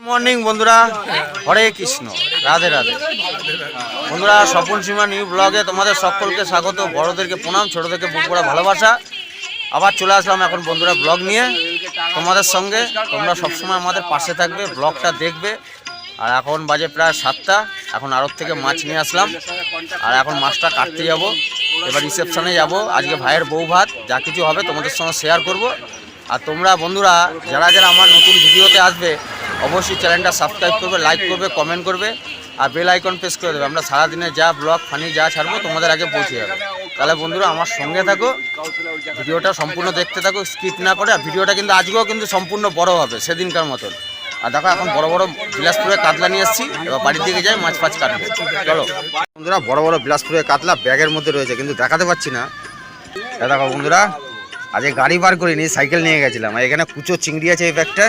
Morning, বন্ধুরা। হরে কৃষ্ণ। রাধে রাধে। বন্ধুরা, স্বপন সীমা new ব্লগে তোমাদের সকলকে স্বাগত। বড়দেরকে প্রণাম, ছোটদেরকে বুক করা ভালোবাসা। আবার চলে আসলাম এখন বন্ধুরা ব্লগ নিয়ে। তোমাদের সঙ্গে। তোমরা সবসময় আমাদের পাশে থাকবে, ব্লগটা দেখবে। আর এখন বাজে প্রায় সাতটা। এখন আড়ত থেকে মাছ নিয়ে আসলাম। আর এখন মাছটা কাটতে যাব। এবার রিসেপশনে যাব। আজকে ভাইয়ের বউ ভাত, যা কিছু হবে তোমাদের সঙ্গে শেয়ার করব। আর তোমরা বন্ধুরা, যারা যারা আমার নতুন ভিডিওতে আসবে অবশ্যই চ্যানেলটা সাবস্ক্রাইব করবে লাইক করবে কমেন্ট করবে, আর বেল আইকন প্রেস করে দেবে। আমরা সারাদিনে যা ব্লগ ফানি যা ছাড়বো, তোমাদের আগে পৌঁছে যাবে। তাহলে বন্ধুরা, আমার সঙ্গে থাকো, ভিডিওটা সম্পূর্ণ দেখতে থাকো স্কিপ না করে, আর ভিডিওটা কিন্তু আজকেও কিন্তু সম্পূর্ণ বড় হবে, সেদিনকার মতন। আর দেখো, এখন বড় বড় বিলাসপুরে কাতলা নিয়ে এসেছি, এবার বাড়ির দিকে যাই, মাছ ফাছ কাটবে। চলো। বন্ধুরা, বড় বড় বিলাসপুরে কাতলা ব্যাগের মধ্যে রয়েছে, কিন্তু দেখাতে পাচ্ছি না। দেখো বন্ধুরা আজকে গাড়ি বার করিনি, সাইকেল নিয়ে গেছিলাম। আর এখানে কুচো চিংড়ি আছে এই ব্যাগটা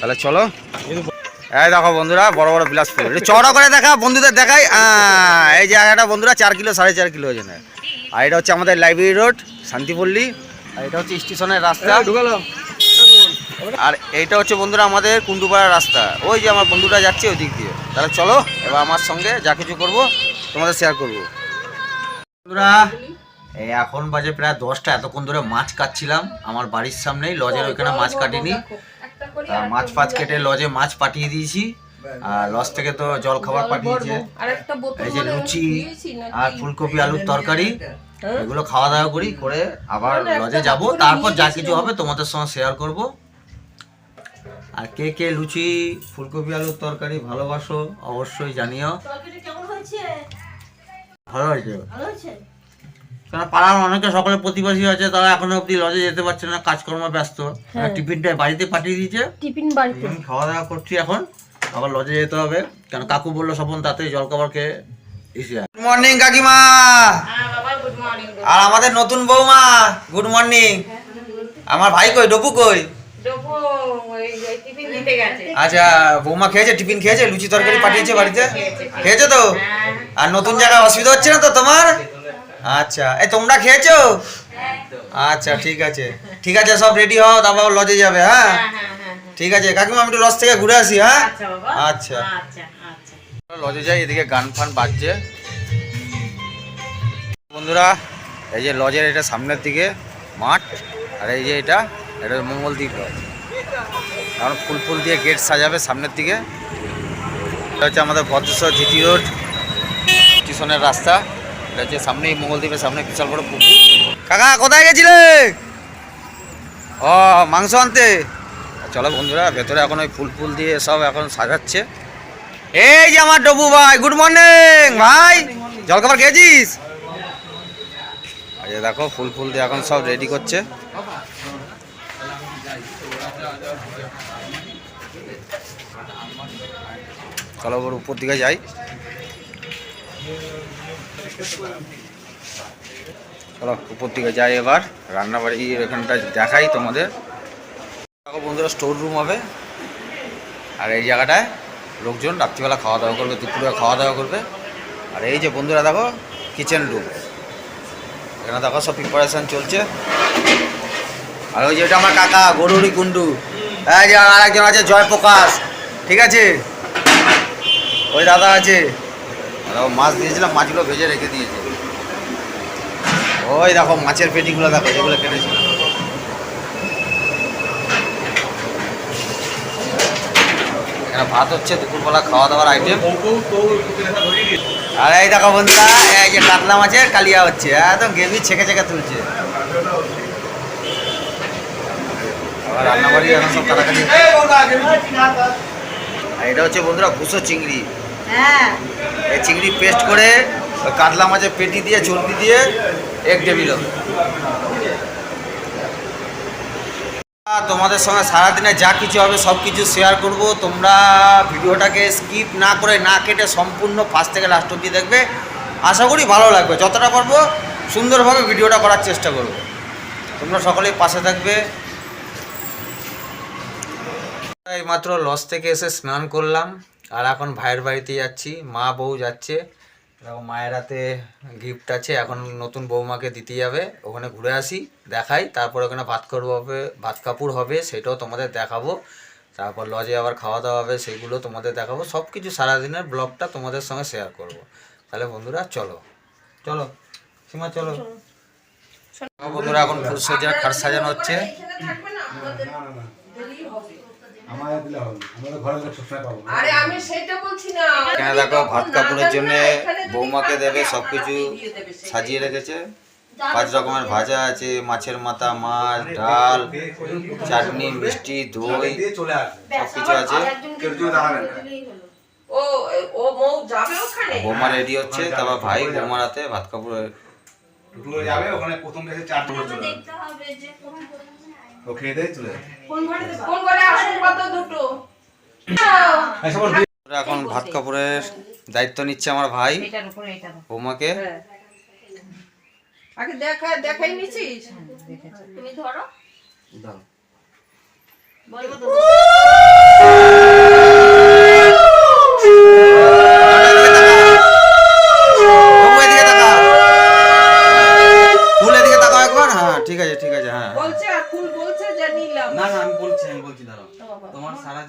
তাহলে চলো। এই দেখো। বন্ধুরা বড় বড় বিলাসপুর। একটু চড়া করে দেখা বন্ধুদের দেখাই। এই জায়গাটা বন্ধুরা চার কিলো সাড়ে চার কিলো ওজনে আর এটা হচ্ছে আমাদের লাইব্রেরি রোড শান্তিপল্লী। আর এটা হচ্ছে স্টেশনের রাস্তা। আর এইটা হচ্ছে বন্ধুরা আমাদের কুন্ডুপাড়ার রাস্তা। ওই যে আমার বন্ধুরা যাচ্ছে ওই দিক দিয়ে। তাহলে চলো এবার আমার সঙ্গে যা কিছু করব তোমাদের শেয়ার করব। বন্ধুরা এই এখন বাজে প্রায় দশটা। এতক্ষণ ধরে মাছ কাটছিলাম। আমার বাড়ির সামনেই লজের ওইখানে মাছ কাটিনি। মাছ ফাছ কেটে লজে মাছ পাঠিয়ে দিয়েছি। আর লজ থেকে তো জল খাবার পাঠিয়েছে। এই যে লুচি আর ফুলকপি আলুর তরকারি এগুলো খাওয়া দাওয়া করি করে আবার লজে যাব। তারপর যা কিছু হবে তোমাদের সঙ্গে শেয়ার করব। আর কে কে লুচি ফুলকপি আলুর তরকারি ভালোবাসো অবশ্যই জানিও। ভালো হয়েছে? কারণ পাড়ার অনেকে সকলে প্রতিবেশী আছে তারা এখনও অব্দি লজে যেতে পারছে না কাজকর্ম ব্যস্ত। টিফিনটা বাড়িতে পাঠিয়ে দিয়েছে। টিফিন বাড়িতে। আমি খাওয়া দাওয়া করছি এখন আবার লজে যেতে হবে। কারণ কাকু বলল স্বপন তাতে জল খাবার খেয়ে গুড মর্নিং কাকিমা। আর আমাদের নতুন বৌমা গুড মর্নিং আমার ভাই কই ডপু কই? আচ্ছা বৌমা খেয়েছে টিফিন খেয়েছে লুচি তরকারি পাঠিয়েছে বাড়িতে? খেয়েছো তো? আর নতুন জায়গায় অসুবিধা হচ্ছে না তো তোমার? আচ্ছা। এই তোমরা খেয়েছো? আচ্ছা ঠিক আছে। ঠিক আছে সব রেডি হও তারপর লজে যাবে হ্যাঁ? ঠিক আছে কাকিমা আমি একটু লজ থেকে ঘুরে আসি হ্যাঁ? আচ্ছা লজে যাই এদিকে গান ফান বাজছে। বন্ধুরা এই যে লজের এটা সামনের দিকে মাঠ আর এই যে এটা এটা মঙ্গলদ্বীপ লজ এখন ফুল ফুল দিয়ে গেট সাজাবে সামনের দিকে। এটা হচ্ছে আমাদের ভদ্রেশ্বর জিটি রোড স্টেশনের রাস্তা। এটা হচ্ছে সামনেই মঙ্গলদ্বীপের সামনে বিশাল বড় পুকুর। কাকা কোথায় গেছিলে? ও মাংস আনতে। চলো বন্ধুরা ভেতরে এখন ওই ফুল ফুল দিয়ে সব এখন সাজাচ্ছে। এই যে আমার ডবু ভাই গুড মর্নিং ভাই। জলখাবার খেয়েছিস? এই দেখো ফুল ফুল দিয়ে এখন সব রেডি করছে। চলো ওর উপর দিকে যাই। চলো, উপর দিকে যাই এবার। রান্নাবাড়ির এখানটা দেখাই তোমাদের। বন্ধুরা স্টোর রুম হবে। আর এই জায়গাটায় লোকজন রাত্রিবেলা খাওয়া দাওয়া করবে, দুপুরে খাওয়া দাওয়া করবে। আর এই যে বন্ধুরা, দেখো কিচেন রুম এখানে দেখো, সব প্রিপারেশন চলছে। আর ওই যে ওটা আমার কাকা, গরুরি কুন্ডু এই যে আর একজন আছে, জয়প্রকাশ। ঠিক আছে? ওই দাদা আছে। মাছ দিয়েছিলাম, মাছগুলো ভেজে রেখে দিয়েছে। ওই দেখো, মাছের পেটিগুলো দেখো, যেগুলো কেটেছিলাম এখানে ভাত হচ্ছে, দুপুরবেলা খাওয়া দাওয়ার আইটেম আর এই দেখো বন্ধুরা, এই যে কাতলা মাছের কালিয়া হচ্ছে, একদম গেভি ছেঁকে ছেঁকে তুলছে। রান্নাবাড়ি এখন সব কাটাকাটি এটা হচ্ছে বন্ধুরা, ভুসো চিংড়ি। এই চিংড়ি পেস্ট করে কাতলা মাছের পেটি দিয়ে চর্বি দিয়ে এক টেবিল তোমাদের সঙ্গে সারাদিনে যা কিছু হবে, সব কিছু শেয়ার করব। তোমরা ভিডিওটাকে স্কিপ না করে, না কেটে সম্পূর্ণ ফার্স্ট থেকে লাস্ট অব্দি দেখবে। আশা করি ভালো লাগবে। যতটা পারব সুন্দরভাবে ভিডিওটা করার চেষ্টা করব। তোমরা সকলেই পাশে থাকবে। এইমাত্র লস থেকে এসে স্নান করলাম। আর এখন ভাইয়ের বাড়িতে যাচ্ছি মা বউ যাচ্ছে। দেখো মায়ের হাতে গিফট আছে এখন নতুন বৌমাকে দিতে যাবে ওখানে ঘুরে আসি দেখাই তারপর ওখানে ভাত করব হবে ভাত কাপড় হবে সেটাও তোমাদের দেখাবো। তারপর লজে আবার খাওয়া দাওয়া হবে সেগুলো তোমাদের দেখাবো। সব কিছু সারাদিনের ব্লগটা তোমাদের সঙ্গে শেয়ার করব। তাহলে বন্ধুরা চলো। চলো সীমা চলো। বন্ধুরা এখন ফুল সাজা খাট সাজানো হচ্ছে। আরে আমি সেটা বলছি না। এখানে দেখো ভাত কাপড়ের জন্য বৌমাকে দেবে সব কিছু সাজিয়ে রেখেছে। পাঁচ রকমের ভাজা আছে মাছের মাথা মাছ ডাল চাটনি মিষ্টি দই দিয়ে চলে আসবে। সব কিছু আছে। বৌমা রেডি হচ্ছে তারপর ভাই বৌমার হাতে ভাত কাপড় যাবে ওখানে প্রথম ও খেয়ে দিয়ে চলে এখন ভাত কাপড়ের দায়িত্ব নিচ্ছে আমার ভাই। বৌমাকে। হ্যাঁ। আগে দেখা দেখাই নিছিস? তুমি ধরো। বৌমা এদিকে তাকাও। ফুলের দিকে তাকাও একবার হ্যাঁ ঠিক আছে ঠিক আছে হ্যাঁ বলছে আর ফুল বলছে যে নিলাম না না আমি বলছি আমি বলছি দাঁড়াও তোমার সারা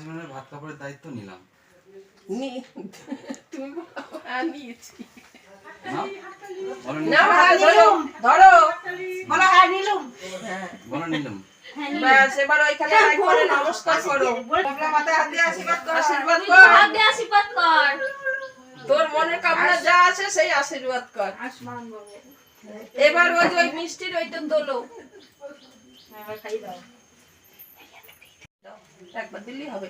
কাপড়ের দায়িত্ব নিলাম। তুমি হ্যাঁ, নিয়েছি। না বলো হ্যাঁ, ধরো। ধরো হ্যাঁ বলো নিলাম। এবার ওইখানে নমস্কার করো। মাথায় হাত দিয়ে আশীর্বাদ কর। আশীর্বাদ কর। হাত দিয়ে আশীর্বাদ কর। তোর মনের কামনা যা আছে সেই আশীর্বাদ কর। এবার ওই ওই মিষ্টির ওইটা তোলো। একবার দিলেই হবে।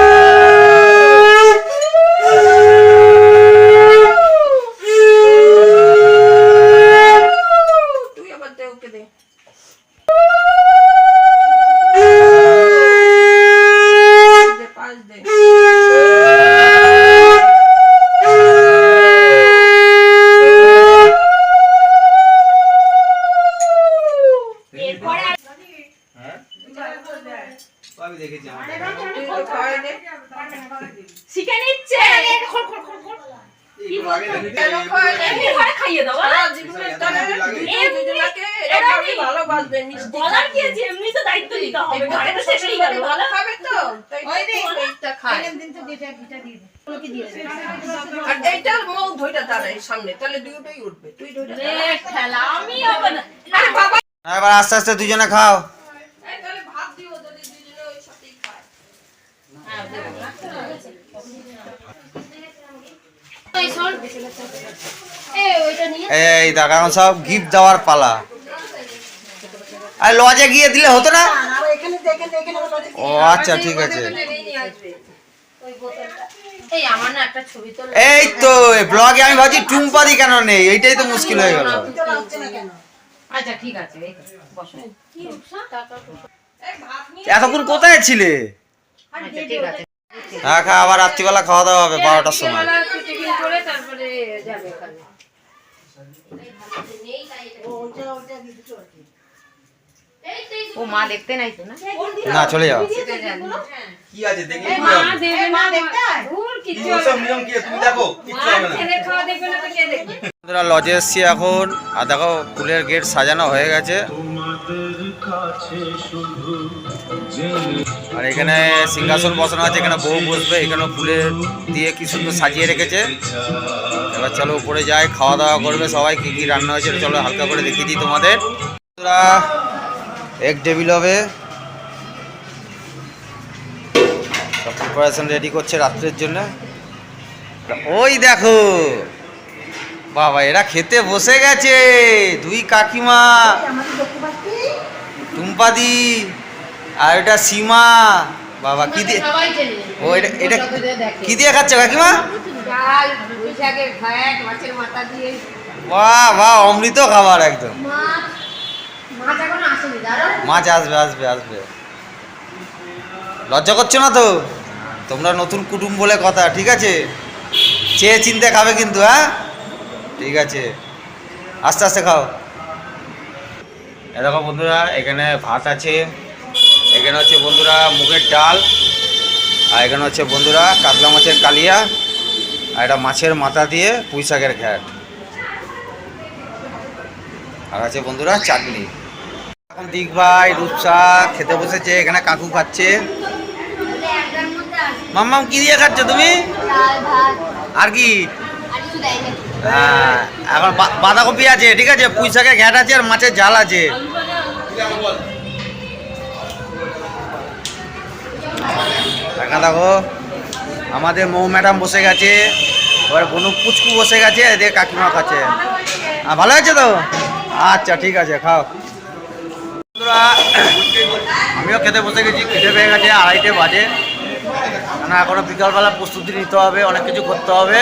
তুই আবার দে ওকে দে দে, পাঁচ দে এরপরে আর আমি দেখেছি আমার তুই তো খাওয়াই দে শিখে নিচ্ছে কি লাগে কেন খাওয়াই দে এমনি ঘরে খাইয়ে দাও সারা জীবনের তরে দুজন দুজনাকে এরকমই ভালোবাসবে মিষ্টি বলার কি আছে? এমনি তো দায়িত্ব নিতে হবে ঘরে তো শেষ হয়ে গেল ভালো খাবে তো? এইটা আর এইটার মৌ ধইটা দাঁড়ায় সামনে তাহলে দুটোই উঠবে। তুই ধইটা খেলা আমি হবে আরে বাবা! এবার আস্তে আস্তে দুজনে খাও এই তাহলে ভাত দিও যদি দুজনে ওই সাথেই খায় এই দেখো এখন সব গিফট দেওয়ার পালা। আর লজে গিয়ে দিলে হতো না? ও আচ্ছা ঠিক আছে। এই আমার না একটা ছবি তোল এই তো ব্লগে আমি ভাবছি টুম্পাদি কেন নেই? এইটাই তো মুশকিল হয়ে গেল। আচ্ছা ঠিক আছে এই তো, বসো। এই ভাত নিয়ে এতক্ষণ কোথায় ছিলে? আচ্ছা ঠিক আছে। হ্যাঁ খা আবার রাত্রিবেলা খাওয়া দাওয়া হবে বারোটার সময়। বেলা একটু টিফিন করে তারপরে যাবে ওখানে। ও মা দেখতে নাই তো না? না চলে যাও। কি আছে দেখি? মা দেবে মা। দেখতে ভুল কিছু সব নিয়ম কি? তুমি দেখো কিচ্ছু হবে না। ছেলে খাওয়া দেখবে না তো কে দেখবে? বন্ধুরা লজে এসছি এখন। আর দেখো ফুলের গেট সাজানো হয়ে গেছে। আর এখানে সিংহাসন বসানো আছে এখানে বউ বসবে এখানে ফুলের দিয়ে কি সুন্দর সাজিয়ে রেখেছে। এবার চলো উপরে যাই খাওয়া দাওয়া করবে সবাই কি কি রান্না হয়েছে চলো হালকা করে দেখিয়ে দিই তোমাদের। এক টেবিল হবে। সব প্রিপারেশন রেডি করছে রাত্রের জন্য। ওই দেখো বাবা এরা খেতে বসে গেছে। দুই কাকিমা টুম্পাদি আর এটা সীমা। বাবা কি দিয়ে ও এটা এটা কি দিয়ে খাচ্ছে কাকিমা? বাহ বাহ অমৃত খাবার একদম। মাছ মাছ এখন আসেনি দাঁড়া মাছ আসবে আসবে আসবে। লজ্জা করছ না তো? তোমরা নতুন কুটুম বলে কথা ঠিক আছে? চেয়ে চিনতে খাবে কিন্তু হ্যাঁ? ঠিক আছে। আস্তে আস্তে খাও। এ দেখো বন্ধুরা এখানে ভাত আছে। এখানে হচ্ছে বন্ধুরা মুগের ডাল আর এখানে হচ্ছে বন্ধুরা কাতলা মাছের কালিয়া আর এটা মাছের মাথা দিয়ে পুঁই শাকের ঘ্যাট। আর আছে বন্ধুরা চাটনি। দিক ভাই রূপসা খেতে বসেছে এখানে কাকু খাচ্ছে। মাম্মাম কি দিয়ে খাচ্ছ তুমি? আর কি? হ্যাঁ, এখন বাঁধাকপি আছে ঠিক আছে? পুঁই শাকের ঘ্যাট আছে আর মাছের জাল আছে। দেখা দেখো আমাদের মৌ ম্যাডাম বসে গেছে। এবার বনু পুচকু বসে গেছে এদিকে কাকিমা খাচ্ছে। ভালো আছে তো? আচ্ছা ঠিক আছে খাও। বন্ধুরা, আমিও খেতে বসে গেছি খেতে পেয়ে গেছে আড়াইটে বাজে। কেন এখনও বিকালবেলা প্রস্তুতি নিতে হবে অনেক কিছু করতে হবে।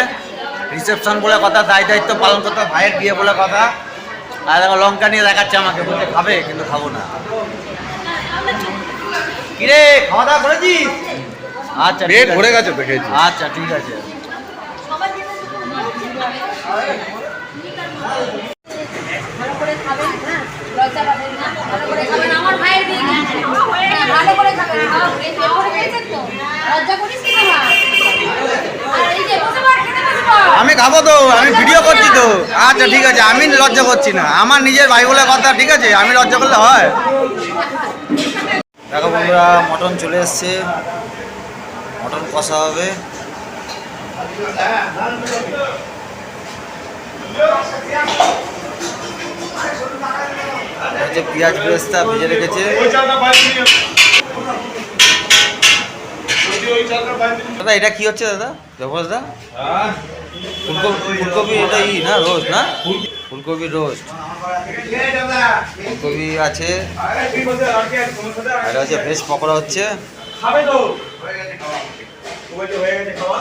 রিসেপশন বলে কথা দায় দায়িত্ব পালন করতে ভাইয়ের বিয়ে বলে কথা। আর দেখো লঙ্কা নিয়ে দেখাচ্ছে আমাকে বলছে খাবে কিন্তু খাব না। কিরে খাওয়া দাওয়া করেছিস? আচ্ছা পেট ভরে গেছে তো খেয়েছি। আচ্ছা ঠিক আছে। ভালো করে খাবেন না লজ্জা পাবেন না ভালো করে খাবেন আমার ভাইয়ের বিয়ে দিয়েছে ভালো করে খাবেন খাও এই পেট ভরে খেয়েছেন তো লজ্জা করিস কি তোমার আর এই যে বসে পড় খেতে বসে পড় আমি খাব তো আমি ভিডিও করছি তো। আচ্ছা ঠিক আছে আমি লজ্জা করছি না। আমার নিজের ভাই বলে কথা ঠিক আছে? আমি লজ্জা করলে হয়? দেখো বন্ধুরা মটন চলে এসছে। মটন কষা হবে। পেঁয়াজ বেরেস্তা ভেজে রেখেছে। দাদা, এটা কি হচ্ছে দাদা? জবরদস্ত দা ফুলকপি ফুলকপি এটা ই না, রোস্ট না? ফুলকপি রোস্ট। ফুলকপি আছে। আর হচ্ছে ভেজ পকোড়া হচ্ছে। খাবে তো। হয়ে গেছে হয়ে গেছে খাওয়া?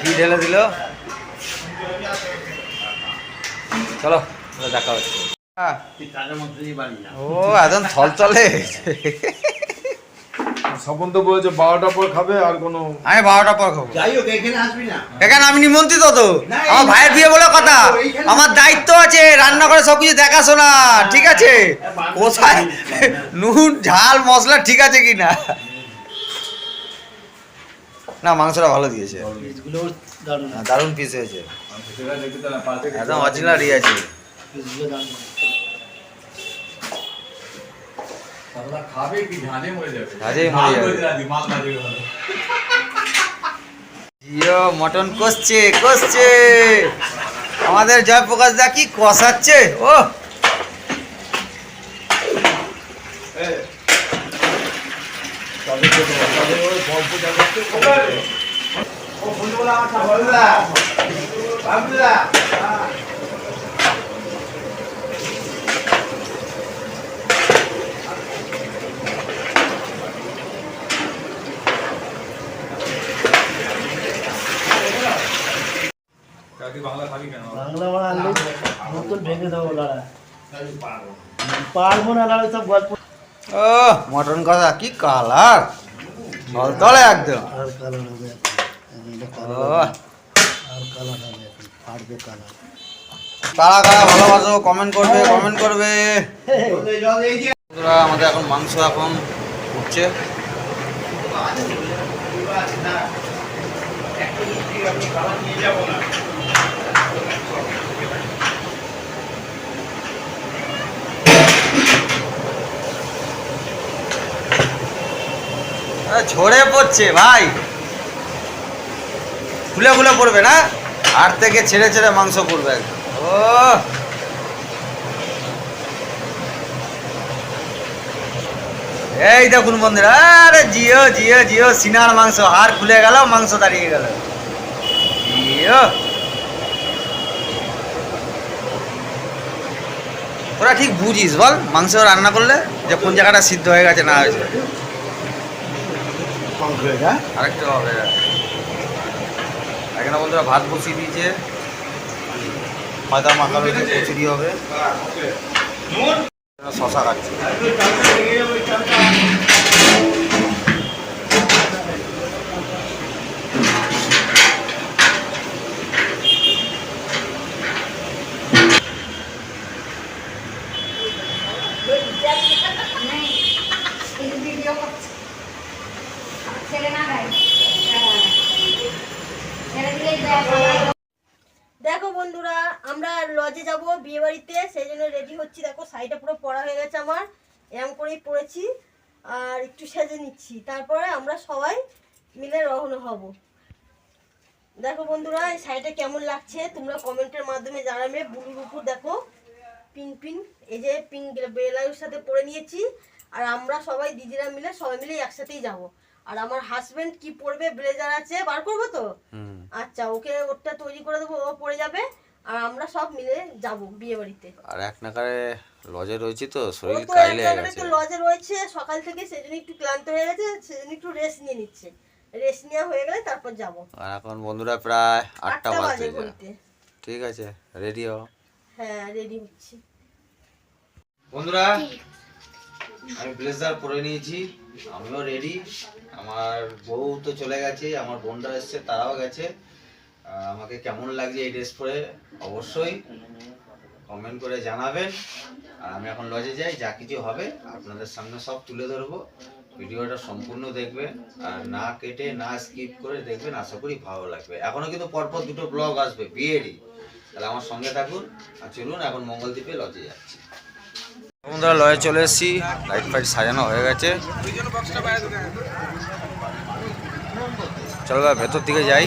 ঘি ঢেলে দিল। চলো তাহলে দেখা হচ্ছে। ও থল চলে স্বপন তো বলেছে বারোটা পর খাবে আর কোনো আমি পর খাব। যাই হোক এখানে আসবি না। এখানে আমি নিমন্ত্রিত তো। আমার ভাইয়ের বিয়ে বলে কথা। আমার দায়িত্ব আছে রান্না করে সবকিছু দেখাশোনা ঠিক আছে? কোথায়? নুন ঝাল মশলা ঠিক আছে কি না? না মাংসটা ভালো দিয়েছে। দারুণ। হ্যাঁ, পিস হয়েছে। একদম অরিজিনাল আছে। খাবে কি ঝালে মরে যাবে কাজেই মরে যাবে জিও মটন কষছে কষছে। আমাদের জয়প্রকাশ দা কি কষাচ্ছে? ও ও বন্ধুগুলো আমার সাথে বন্ধুরা বাংলা খাবি কেন? বাংলা মারা আনলে নতুন ভেঙে দেবো লড়া পারব। না লড়াই সব গল্প। ও মটন কষা কি কালার। তলে একদম। আর কালার হবে। আর কালার হবে। ফাটবে কালার। কারা কারা ভালোবাসো কমেন্ট করবে কমেন্ট করবে। বন্ধুরা আমাদের এখন মাংস এখন উঠছে। আরে ঝরে পড়ছে, ভাই। খুলে খুলে পড়বে না? আর থেকে ছেড়ে ছেড়ে মাংস পড়বে। ও এই দেখুন বন্ধুরা, আরে জিও জিও জিও, সিনার মাংস, হার খুলে গেল, মাংস দাঁড়িয়ে গেল। জিও। তোরা ঠিক বুঝিস, বল, মাংস রান্না করলে যে কোন জায়গাটা সিদ্ধ হয়ে গেছে না হয়েছে। আরেকটু হবে এখানে বন্ধুরা ভাত বসিয়ে দিয়েছে। ময়দা মাখা রয়েছে কচুরি হবে। শশা কাটছে ছেলে না গায় হ্যাঁ ছেলে দিলেই দেয় দেখো বন্ধুরা আমরা লজে যাব বিয়ে বাড়িতে সেই জন্য রেডি হচ্ছি। দেখো শাড়িটা পুরো পরা হয়ে গেছে আমার। এরম করেই পরেছি। আর একটু সেজে নিচ্ছি। তারপরে আমরা সবাই মিলে রওনা হব। দেখো বন্ধুরা এই শাড়িটা কেমন লাগছে? তোমরা কমেন্টের মাধ্যমে জানাবে। বুলুর উপর দেখো পিঙ্ক পিঙ্ক এই যে পিঙ্ক বেলাউর সাথে পরে নিয়েছি। আর আমরা সবাই দিদিরা মিলে সবাই মিলে একসাথেই যাব। আর আমার হাজবেন্ড কি পরবে ব্লেজার আছে বার করব তো? আচ্ছা ওকে ওটা তৈরি করে দেবো ও পরে যাবে। আর আমরা সব মিলে যাব বিয়ে বাড়িতে আর এক নাকারে লজে রয়েছি তো শরীর কাইলে গেছে। তো লজে রয়েছে সকাল থেকে সেজন্য একটু ক্লান্ত হয়ে গেছে সেজন্য একটু রেস্ট নিয়ে নিচ্ছে। রেস্ট নেওয়া হয়ে গেলে তারপর যাব। আর এখন বন্ধুরা প্রায় আটটা বাজে ঠিক আছে রেডি হও। হ্যাঁ রেডি হচ্ছি। বন্ধুরা আমি ব্লেজার পরে নিয়েছি আমিও রেডি আমার বউ তো চলে গেছে আমার বোনরা এসছে তারাও গেছে। আমাকে কেমন লাগছে এই ড্রেস পরে, অবশ্যই কমেন্ট করে জানাবেন। আর আমি এখন লজে যাই, যা কিছু হবে আপনাদের সামনে সব তুলে ধরবো। ভিডিওটা সম্পূর্ণ দেখবেন, আর না কেটে, না স্কিপ করে দেখবেন, আশা করি ভালো লাগবে। এখনও কিন্তু পরপর দুটো ব্লগ আসবে, বিয়েরই। তাহলে আমার সঙ্গে থাকুন, আর চলুন এখন মঙ্গলদ্বীপে লজে যাচ্ছি। বন্ধুরা লয়ে চলে এসেছি লাইট ফাইট সাজানো হয়ে গেছে। চলো ভেতর দিকে যাই।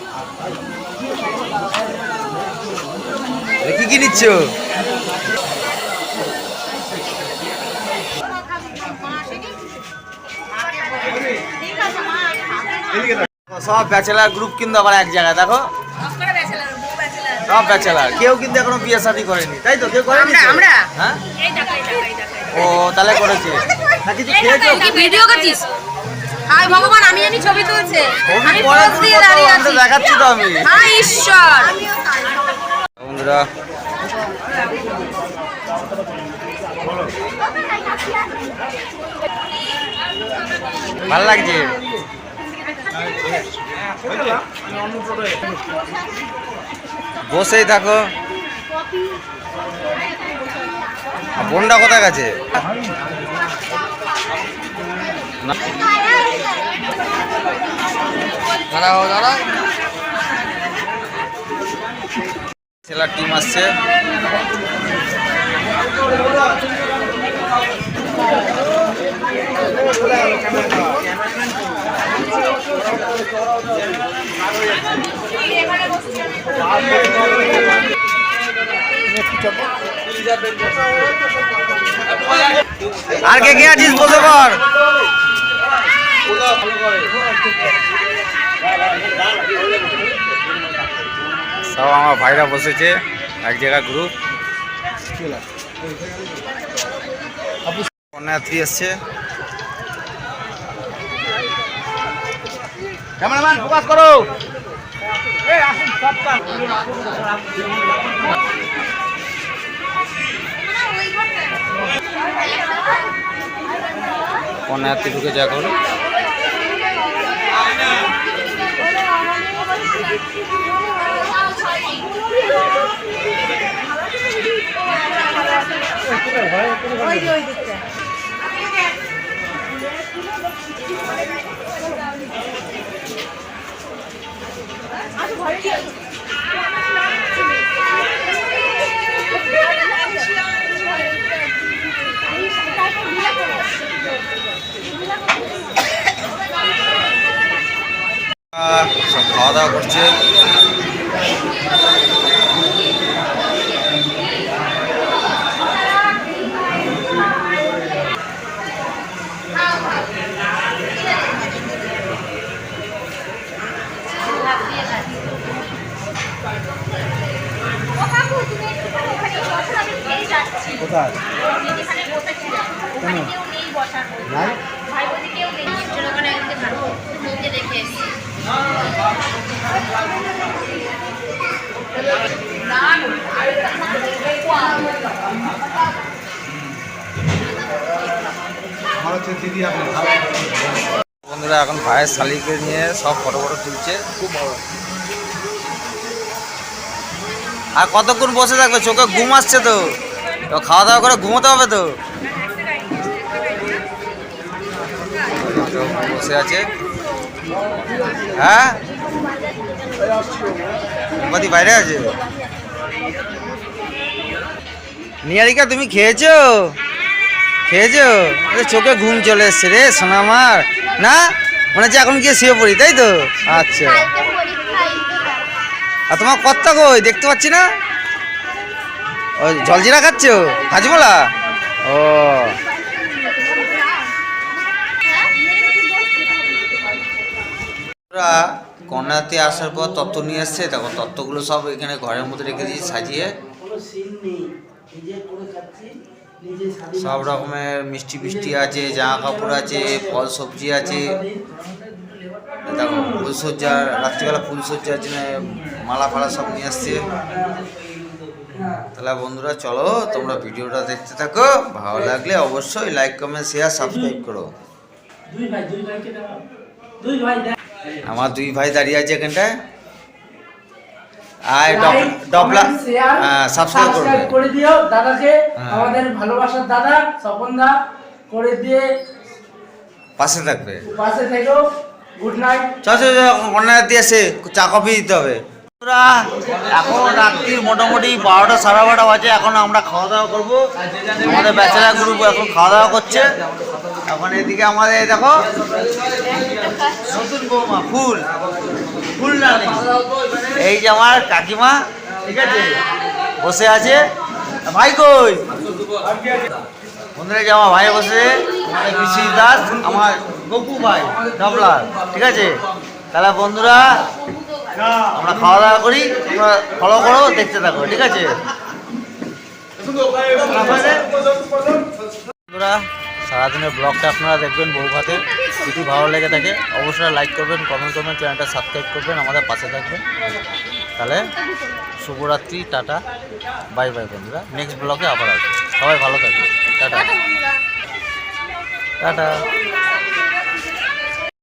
কি নিচ্ছ? সব ব্যাচেলার গ্রুপ কিন্তু আবার এক জায়গায় দেখো। সব ব্যাচেলার। কেউ কিন্তু এখনও বিয়ে শাদী করেনি তাই তো? কেউ করেনি আমরা হ্যাঁ? ও তাহলে করেছে। না কিছু খেয়েছো? ভিডিও করছিস? হাই ভগবান আমি ছবি তুলছে। আমি পোজ দিয়ে দাঁড়িয়ে আছি। দেখাচ্ছি তো আমি। হাই ঈশ্বর। বন্ধুরা ভালো লাগছে? বসেই থাকো। বোনটা কোথায় গেছে। দাঁড়াও দাঁড়াও। ছেলার টিম আসছে। আর কে কে আছিস বসে পর সব আমার ভাইরা বসেছে এক জায়গায় গ্রুপ কন্যাত্রী এসছে। ক্যামেরাম্যান ফোকাস করো। কন্যাত্রী ঢুকেছে এখন? আহ, সব খাওয়া দাওয়া করছে। বন্ধুরা, এখন ভাইয়ের শালিকে নিয়ে সব ফটো ফটো তুলছে। খুব ভালো আর কতক্ষণ বসে থাকবে? চোখে ঘুম আসছে তো। তো খাওয়া দাওয়া করে ঘুমোতে হবে তো। বসে আছে। হ্যাঁ? বাইরে আছে? নিয়ারিকা তুমি খেয়েছো? খেয়েছো? চোখে ঘুম চলে এসছে রে সোনা আমার না? মনে হচ্ছে এখন গিয়ে শুয়ে পড়ি তাই তো? আচ্ছা। আর তোমার কর্তা কই? দেখতে পাচ্ছি না? ও, জলজিরা খাচ্ছ? হাজমোলা? ও। ওরা কন্যাতে আসার পর তত্ত্ব নিয়ে এসছে। দেখো, তত্ত্বগুলো সব এখানে ঘরের মধ্যে রেখে দিয়েছি, সাজিয়ে। সব রকমের মিষ্টি মিষ্টি আছে, জামা কাপড় আছে, ফল সবজি আছে। দেখো ফুলসজ্জা রাত্রিবেলা ফুলসজ্জার জন্য মালা ফালা সব নিয়ে আসছে। তাহলে বন্ধুরা চলো তোমরা ভিডিওটা দেখতে থাকো। ভালো লাগলে অবশ্যই লাইক কমেন্ট শেয়ার সাবস্ক্রাইব করো। আমার দুই ভাই দাঁড়িয়ে আছে এখানটায়। আর ডবলা হ্যাঁ সাবস্ক্রাইব করবে। করে দিও দাদাকে। হ্যাঁ। আমাদের ভালোবাসার দাদা স্বপন দা করে দিয়ে পাশে থাকবে। পাশে থেকো। গুড নাইট চল চল অন্যায় দিয়ে এসে চা কফি দিতে হবে। এখন রাত্রির মোটামুটি বারোটা সাড়ে বারোটা বাজে, এখন আমরা খাওয়া দাওয়া করব। আমাদের ব্যাচেলার গ্রুপ এখন খাওয়া দাওয়া করছে। এখন এদিকে আমাদের দেখো, নতুন বৌমা, ফুল ফুল রানী। এই যে আমার কাকিমা, ঠিক আছে, বসে আছে। ভাই কই? বন্ধুরা যে আমার ভাই বসে আমাদের দাস, আমার গপু ভাই ডবলার ঠিক আছে? তাহলে বন্ধুরা আমরা খাওয়া দাওয়া করি তোমরা ফলো করো দেখতে থাকো ঠিক আছে? বন্ধুরা সারাদিনের ব্লগটা আপনারা দেখবেন বউ ভাতে। যদি ভালো লেগে থাকে অবশ্যই লাইক করবেন কমেন্ট করবেন চ্যানেলটা সাবস্ক্রাইব করবেন আমাদের পাশে থাকবেন। তাহলে শুভরাত্রি টাটা বাই বাই বন্ধুরা। নেক্সট ব্লগে আবার আসবে। সবাই ভালো থাকবে টাটা। টাটা।